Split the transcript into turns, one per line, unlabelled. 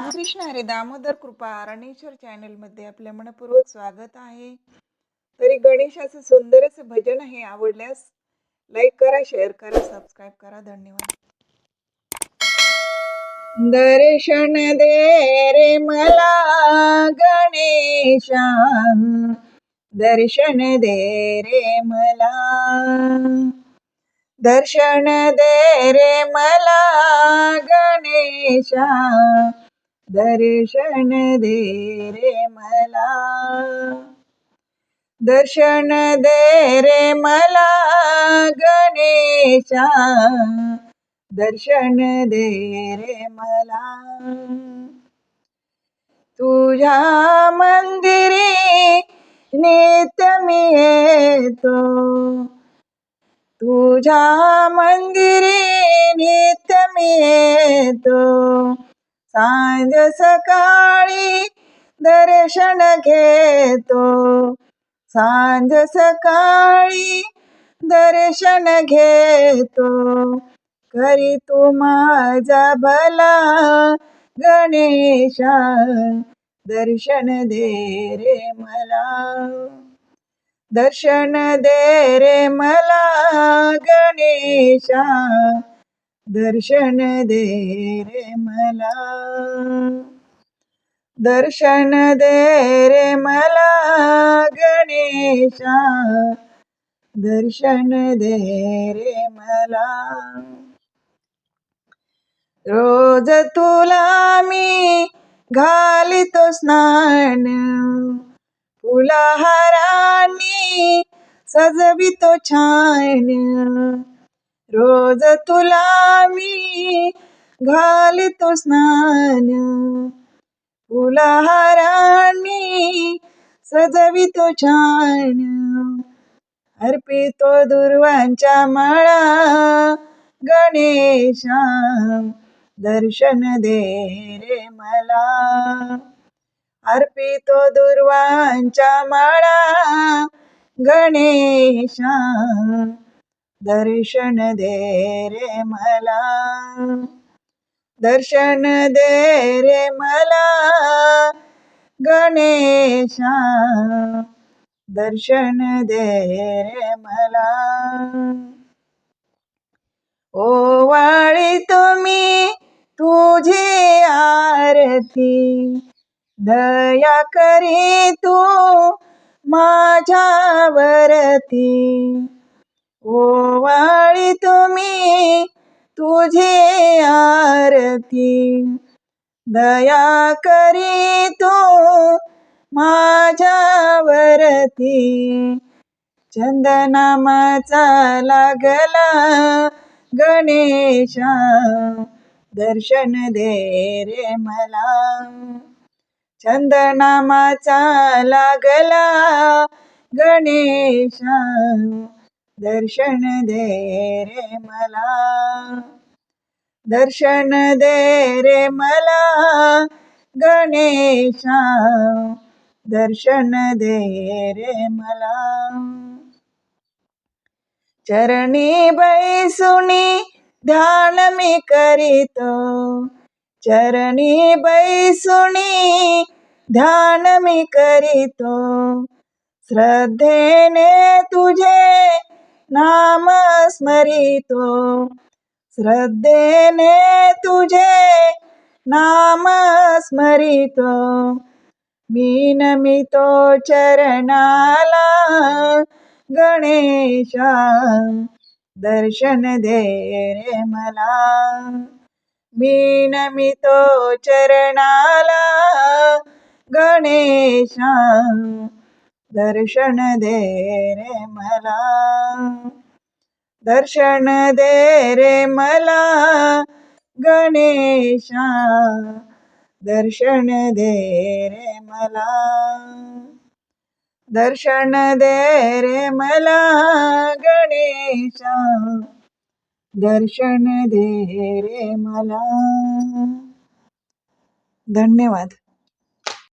कृष्ण हरे दामोदर कृपा अरणेश्वर चॅनलमध्ये आपल्या मनपूर्वक स्वागत आहे. तरी गणेशाचं सुंदर असं भजन आहे आवडल्यास लाईक करा शेअर करा सबस्क्राईब करा. धन्यवाद. दर्शन दे रे मला गणेशा दर्शन दे रे मला. दर्शन दे रे मला गणेशा दर्शन दे रे मला. दर्शन दे रे मला गणेशा. दर्शन दे रे मला. तुझ्या मंदिरी नित मी येतो. तुझ्या मंदिरी नित मी येतो. सांज सकाळी दर्शन घेतो. सांज सकाळी दर्शन घेतो. करी तू माझा भला गणेशा दर्शन दे रे मला. दर्शन दे रे मला गणेशा दर्शन दे रे मला. दर्शन दे रे मला गणेशा. दर्शन दे रे मला. रोज तुला मी घालितो स्नान. फुलाहारांनी सजवितो छान. रोज तुला मी घालितो स्नान. फुलाहारांनी सजवितो छान. अर्पितो दुर्वांच्या माळा गणेशा. दर्शन दे रे मला. अर्पितो दुर्वांच्या माळा गणेशा. दर्शन दे रे मला. दर्शन दे रे मला गणेशा. दर्शन दे रे मला. ओवाळी तुम्ही तुझी आरती दया करी तू माझ्यावरती. ओवाळी तुम्ही तुझी आरती. दया करी तू माझ्यावरती. चंदनामाचा लागला गणेशा. दर्शन दे रे मला. चंदनामाचा लागला गणेशा. दर्शन दे रे मला. दर्शन दे रे मला गणेशा. दर्शन दे रे मला. चरणी बैसुनी ध्यान मी करीतो. चरणी बैसुनी ध्यान मी करीतो. श्रद्धेने तुझे नाम स्मरितो श्रद्धेने तुझे नाम स्मरितो मी नमितो चरणाला गणेशा दर्शन दे रे मला. मी नमितो चरणाला गणेशा दर्शन दे रे मला. दर्शन दे रे मला गणेशा. दर्शन दे रे मला. दर्शन दे रे मला गणेशा. दर्शन दे रे मला. धन्यवाद.